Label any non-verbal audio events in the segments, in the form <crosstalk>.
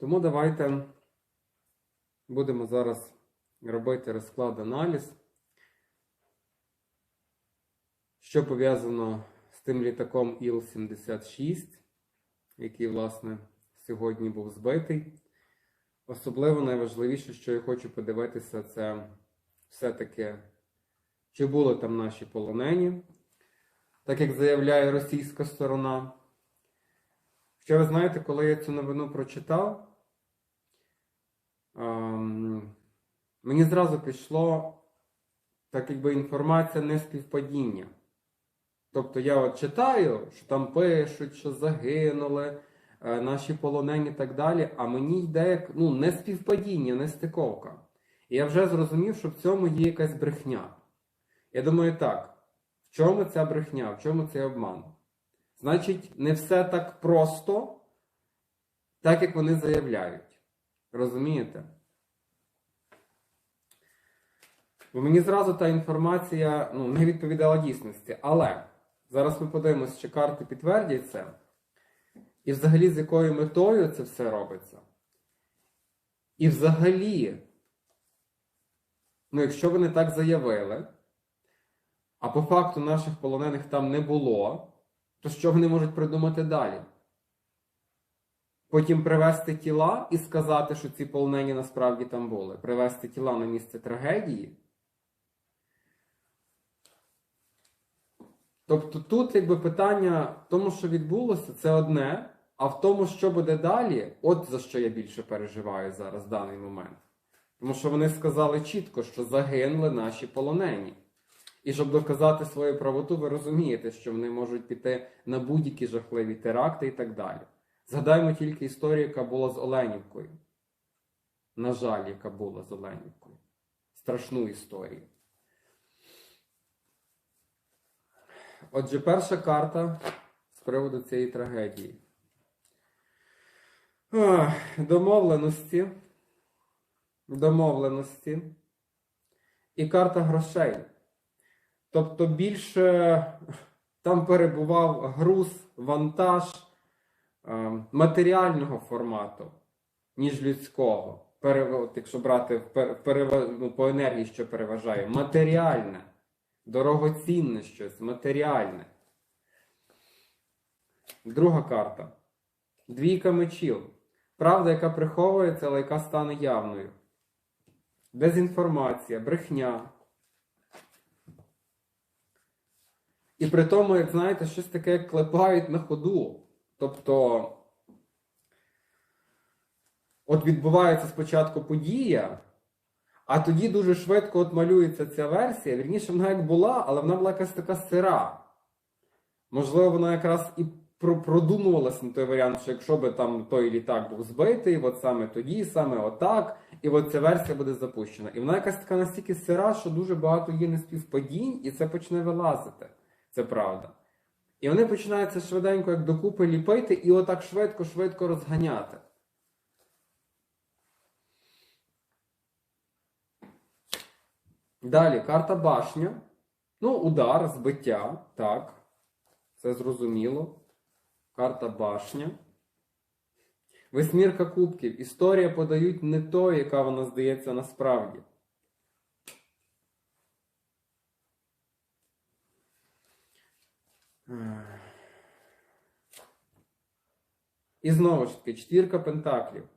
Тому давайте будемо зараз робити розклад аналіз, що пов'язано з тим літаком Іл-76, який, власне, сьогодні був збитий. Особливо найважливіше, що я хочу подивитися, це все-таки, чи були там наші полонені, так як заявляє російська сторона. Що ви знаєте, коли я цю новину прочитав, мені зразу пішло, так якби інформація не співпадіння. Тобто я от читаю, що там пишуть, що загинули е, наші полонені і так далі, а мені йде як ну, не співпадіння, не стиковка. І я вже зрозумів, що в цьому є якась брехня. Я думаю, так, в чому ця брехня, в чому цей обман? Значить, не все так просто, так як вони заявляють. Розумієте? Бо мені зразу та інформація ну, не відповідала дійсності. Але зараз ми подивимося, чи карти підтвердять це. І взагалі з якою метою це все робиться. І взагалі, ну, якщо вони так заявили, а по факту наших полонених там не було, то що вони можуть придумати далі? Потім привезти тіла і сказати, що ці полонені насправді там були. Привезти тіла на місце трагедії. Тобто тут якби питання в тому, що відбулося, це одне, а в тому, що буде далі, от за що я більше переживаю зараз в даний момент. Тому що вони сказали чітко, що загинули наші полонені. І щоб доказати свою правоту, ви розумієте, що вони можуть піти на будь-які жахливі теракти і так далі. Згадаємо тільки історію, яка була з Оленівкою. На жаль, яка була з Оленівкою. Страшну історію. Отже, перша карта з приводу цієї трагедії. Домовленості. Домовленості. І карта грошей. Тобто більше там перебував груз, вантаж матеріального формату, ніж людського. Якщо брати ну, по енергії, що переважає, матеріальне, дорогоцінне щось, матеріальне. Друга карта. Двійка мечів. Правда, яка приховується, але яка стане явною. Дезінформація, брехня. І при тому, як знаєте, щось таке як клепають на ходу. Тобто, от відбувається спочатку подія, а тоді дуже швидко от малюється ця версія. Вірніше, вона як була, але вона була якась така сира. Можливо, вона якраз і про- продумувалась на той варіант, що якщо би там той літак був збитий, от саме тоді, саме отак, і от ця версія буде запущена. І вона якась така настільки сира, що дуже багато є неспівпадінь, і це почне вилазити. Це правда. І вони починають це швиденько як докупи ліпити і отак швидко-швидко розганяти. Далі карта башня. Ну, удар, збиття. Так. Це зрозуміло. Карта башня. Весьмірка кубків. Історія подають не то, яка вона здається насправді. І знову ж таки, четвірка пентаклів.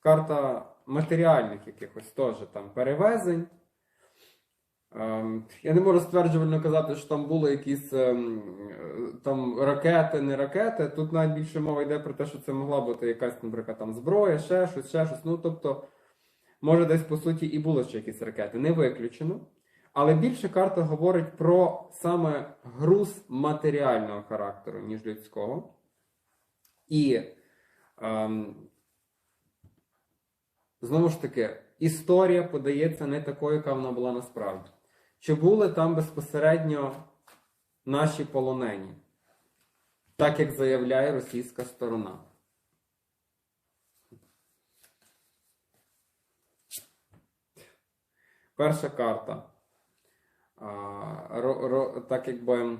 Карта матеріальних якихось теж там перевезень. Ем, Я не можу стверджувально казати, що там були якісь ем, там ракети, не ракети. Тут навіть більше мова йде про те, що це могла бути якась, наприклад, там зброя, ще щось, ще щось. Ну, тобто, може, десь по суті і були ще якісь ракети. Не виключено. Але більше карта говорить про саме груз матеріального характеру, ніж людського. І ем, знову ж таки, історія подається не такою, яка вона була насправді. Чи були там безпосередньо наші полонені? Так як заявляє російська сторона. Перша карта. Ро, ро, так якби.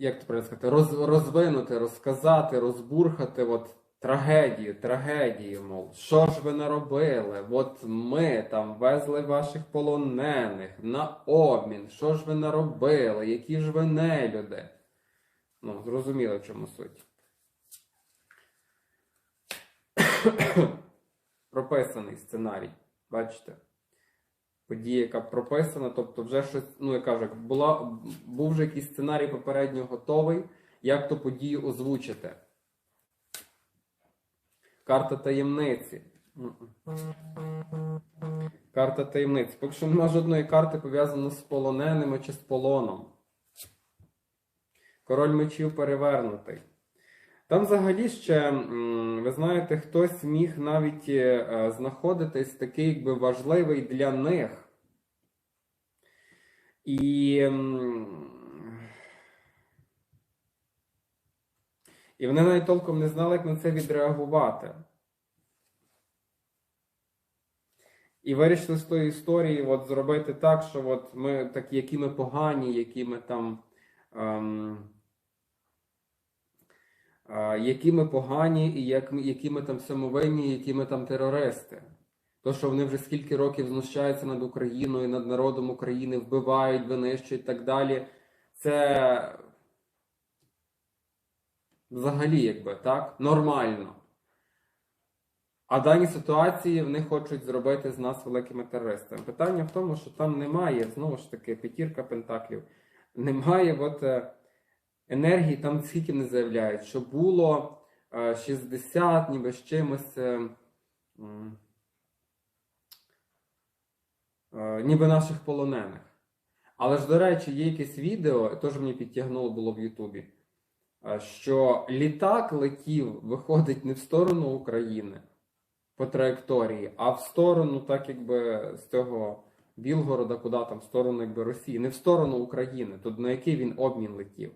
як то сказати, роз, розвинути, розказати, розбурхати от, трагедію, трагедію, мов, що ж ви наробили? От ми там везли ваших полонених на обмін, що ж ви наробили, які ж ви нелюди? Ну, зрозуміло, в чому суть. Прописаний сценарій, бачите? Подія, яка прописана, тобто вже щось, ну я кажу, була, був вже якийсь сценарій попередньо готовий, як ту подію озвучити. Карта таємниці. Карта таємниці. Поки що немає жодної карти пов'язаної з полоненими чи з полоном. Король мечів перевернутий. Там взагалі ще, ви знаєте, хтось міг навіть е, знаходитись такий якби важливий для них. І, і вони навіть толком не знали, як на це відреагувати. І вирішили з тої історії от, зробити так, що от ми такі, які ми погані, які ми там. Ем, які ми погані, і як, які ми там самовинні, які ми там терористи. То, що вони вже скільки років знущаються над Україною, над народом України, вбивають, винищують і так далі. Це взагалі, якби так, нормально. А дані ситуації вони хочуть зробити з нас великими терористами. Питання в тому, що там немає, знову ж таки, п'ятірка пентаклів, немає от, е, енергії, там скільки не заявляють, що було е, 60, ніби з чимось. е, е, ніби наших полонених. Але ж, до речі, є якесь відео, теж мені підтягнуло було в Ютубі, е, що літак летів, виходить не в сторону України по траєкторії, а в сторону, так якби з цього Білгорода, куди там, в сторону якби Росії, не в сторону України, тут на який він обмін летів.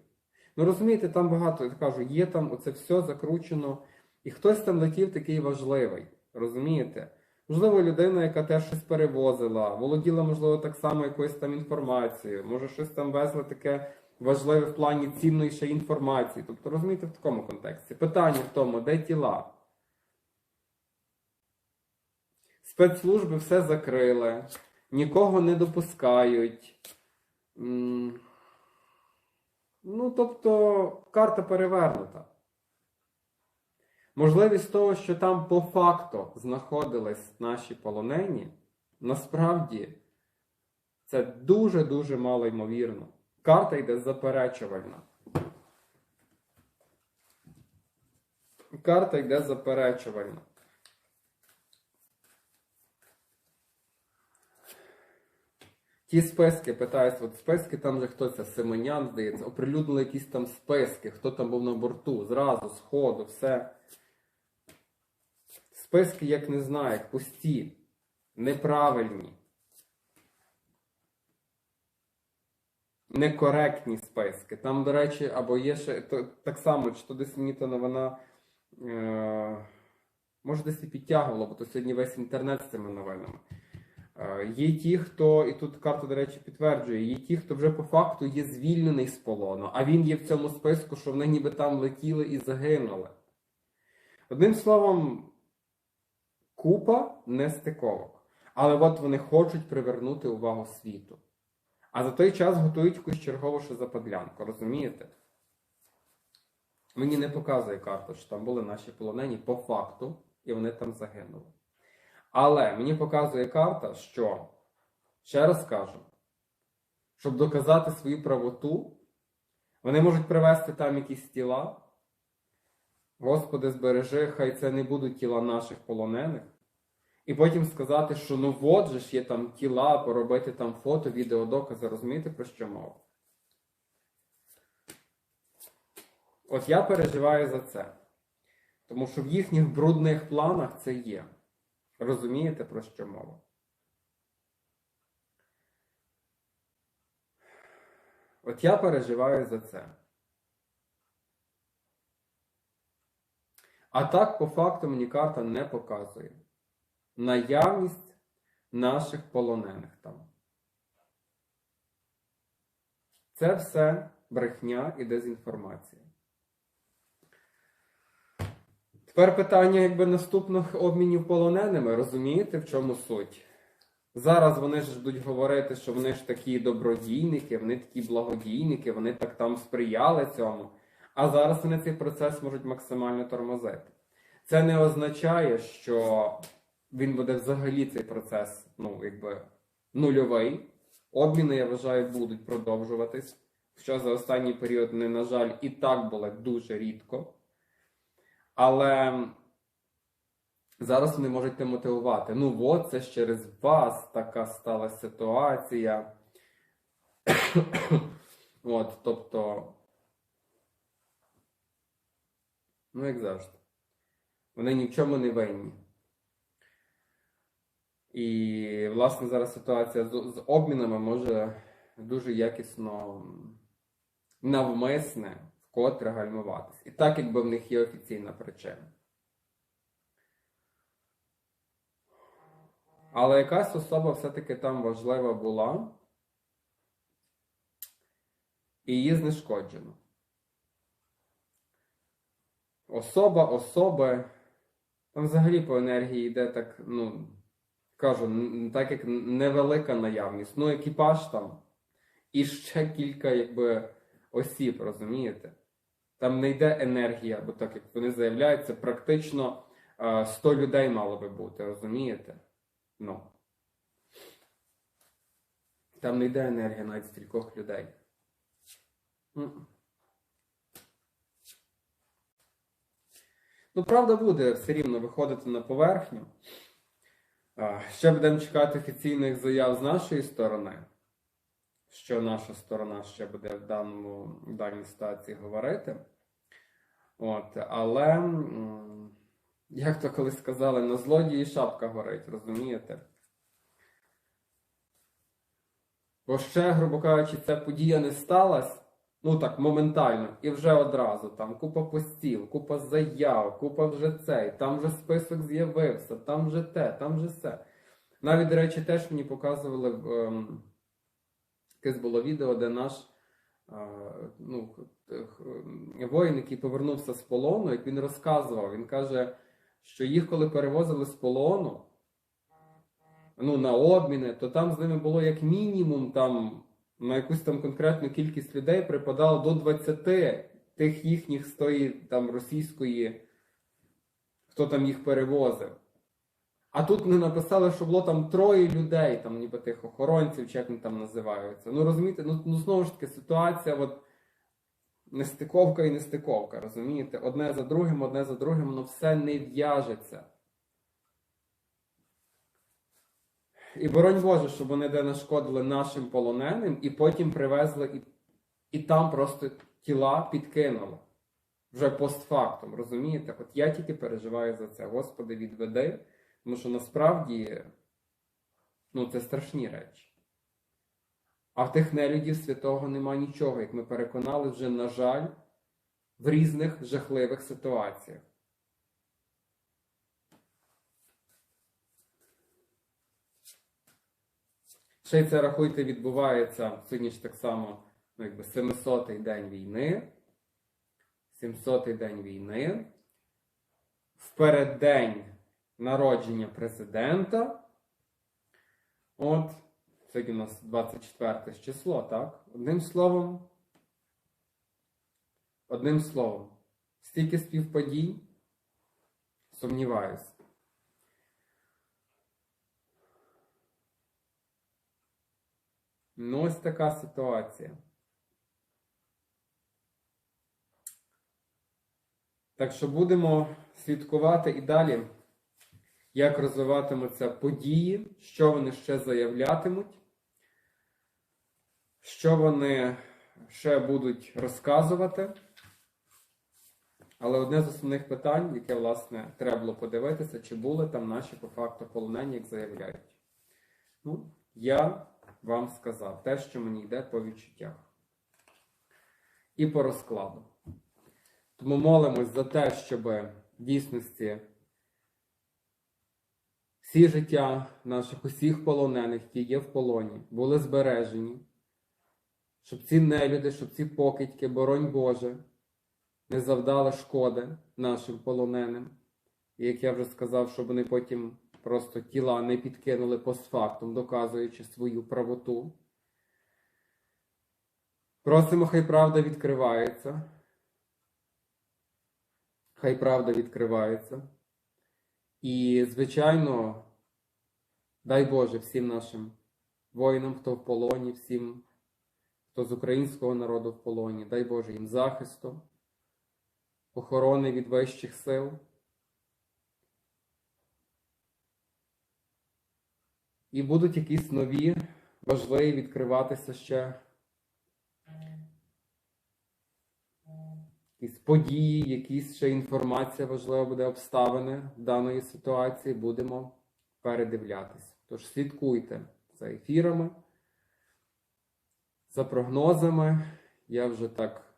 Ну розумієте, там багато, я кажу, є там оце все закручено, і хтось там летів такий важливий. Розумієте? Можливо, людина, яка теж щось перевозила, володіла, можливо, так само якоюсь там інформацією, може щось там везла таке важливе в плані цінної ще інформації. Тобто, розумієте, в такому контексті. Питання в тому, де тіла? Спецслужби все закрили, нікого не допускають. Ну, тобто, карта перевернута. Можливість того, що там по факту знаходились наші полонені, насправді це дуже-дуже мало ймовірно. Карта йде заперечувальна. Карта йде заперечувальна. Ті списки, питаюсь, от списки, там же хтось Семенян, здається, оприлюднили якісь там списки, хто там був на борту, зразу, з ходу, все. Списки, як не знаю, пусті, неправильні, некоректні списки. Там, до речі, або є ще то, так само, чи то десь мені то новина. Е, може, десь і підтягувало, бо то сьогодні весь інтернет з цими новинами. Е, Є ті, хто, і тут карта, до речі, підтверджує, є ті, хто вже по факту є звільнений з полону, а він є в цьому списку, що вони ніби там летіли і загинули. Одним словом, купа нестиковок. Але от вони хочуть привернути увагу світу. А за той час готують якусь чергову ще западлянку, розумієте? Мені не показує карта, що там були наші полонені по факту, і вони там загинули. Але мені показує карта, що, ще раз кажу, щоб доказати свою правоту, вони можуть привезти там якісь тіла. Господи, збережи, хай це не будуть тіла наших полонених. І потім сказати, що ну от же ж є там тіла, поробити там фото, відеодокази, розумієте, про що мова? От я переживаю за це. Тому що в їхніх брудних планах це є. Розумієте, про що мова? От я переживаю за це. А так, по факту, мені карта не показує наявність наших полонених там. Це все брехня і дезінформація. Тепер питання якби наступних обмінів полоненими. Розумієте, в чому суть? Зараз вони ж будуть говорити, що вони ж такі добродійники, вони такі благодійники, вони так там сприяли цьому. А зараз вони цей процес можуть максимально тормозити. Це не означає, що він буде взагалі цей процес, ну, якби нульовий. Обміни, я вважаю, будуть продовжуватись. Що за останній період вони, на жаль, і так були дуже рідко. Але зараз вони можуть те мотивувати. Ну, от це ж через вас така стала ситуація. <coughs> От, тобто, ну, як завжди, вони ні в чому не винні. І, власне, зараз ситуація з, з обмінами може дуже якісно навмисне вкотре гальмуватись. І так, якби в них є офіційна причина. Але якась особа все-таки там важлива була, і її знешкоджено. Особа, особи, там взагалі по енергії йде так, ну, кажу, так як невелика наявність. Ну, екіпаж там і ще кілька, якби, осіб, розумієте? Там не йде енергія, бо так як вони заявляють, це практично е, 100 людей мало би бути, розумієте? Ну. Там не йде енергія навіть стількох людей. Ну, правда буде все рівно виходити на поверхню. Ще будемо чекати офіційних заяв з нашої сторони, що наша сторона ще буде в даному, в даній ситуації говорити. От, але, як то колись сказали, на злодії шапка горить, розумієте? Бо ще, грубо кажучи, ця подія не сталася, ну так, моментально, і вже одразу там купа постів, купа заяв, купа вже цей, там вже список з'явився, там вже те, там вже все. Навіть, до речі, теж мені показували ем, якесь було відео, де наш ну, воїн, який повернувся з полону, як він розказував, він каже, що їх, коли перевозили з полону, ну, на обміни, то там з ними було як мінімум там на якусь там конкретну кількість людей припадало до 20 тих їхніх з тої там російської, хто там їх перевозив. А тут не написали, що було там троє людей, там ніби тих охоронців, чи як вони там називаються. Ну розумієте, ну, ну знову ж таки ситуація, от нестиковка і нестиковка, розумієте? Одне за другим, одне за другим, воно все не в'яжеться. І боронь Боже, щоб вони де нашкодили нашим полоненим, і потім привезли і, і там просто тіла підкинули. Вже постфактум, розумієте? От я тільки переживаю за це. Господи, відведи, тому що насправді ну, це страшні речі. А в тих нелюдів святого нема нічого, як ми переконали вже, на жаль, в різних жахливих ситуаціях. Ще й це, рахуйте, відбувається сьогодні ж так само, ну, якби 700-й день війни. 700-й день війни. В переддень народження президента. От, сьогодні у нас 24 число, так? Одним словом. Одним словом, стільки співпадій, сумніваюся. Ну, ось така ситуація. Так що будемо слідкувати і далі, як розвиватимуться події, що вони ще заявлятимуть, що вони ще будуть розказувати. Але одне з основних питань, яке, власне, треба було подивитися, чи були там наші по факту полонені, як заявляють. Ну, я вам сказав те, що мені йде по відчуттях. І по розкладу. Тому молимось за те, щоб в дійсності всі життя наших усіх полонених, які є в полоні, були збережені, щоб ці нелюди, щоб ці покидьки, боронь Боже, не завдали шкоди нашим полоненим. І як я вже сказав, щоб вони потім просто тіла не підкинули постфактум, доказуючи свою правоту. Просимо, хай правда відкривається. Хай правда відкривається. І, звичайно, дай Боже всім нашим воїнам, хто в полоні, всім, хто з українського народу в полоні, дай Боже їм захисту, охорони від вищих сил. І будуть якісь нові, важливі відкриватися ще якісь події, якісь ще інформація важлива буде обставини даної ситуації, будемо передивлятися. Тож слідкуйте за ефірами, за прогнозами. Я вже так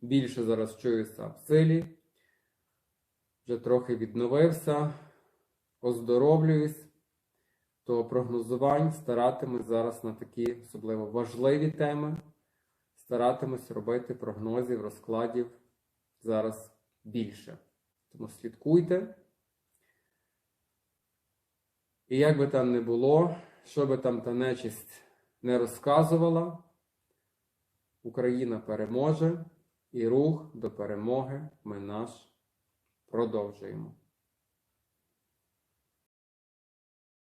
більше зараз чуюся в силі, вже трохи відновився, оздоровлююсь то прогнозувань старатимусь зараз на такі особливо важливі теми. Старатимусь робити прогнозів, розкладів зараз більше. Тому слідкуйте. І як би там не було, що би там та нечисть не розказувала, Україна переможе і рух до перемоги ми наш продовжуємо.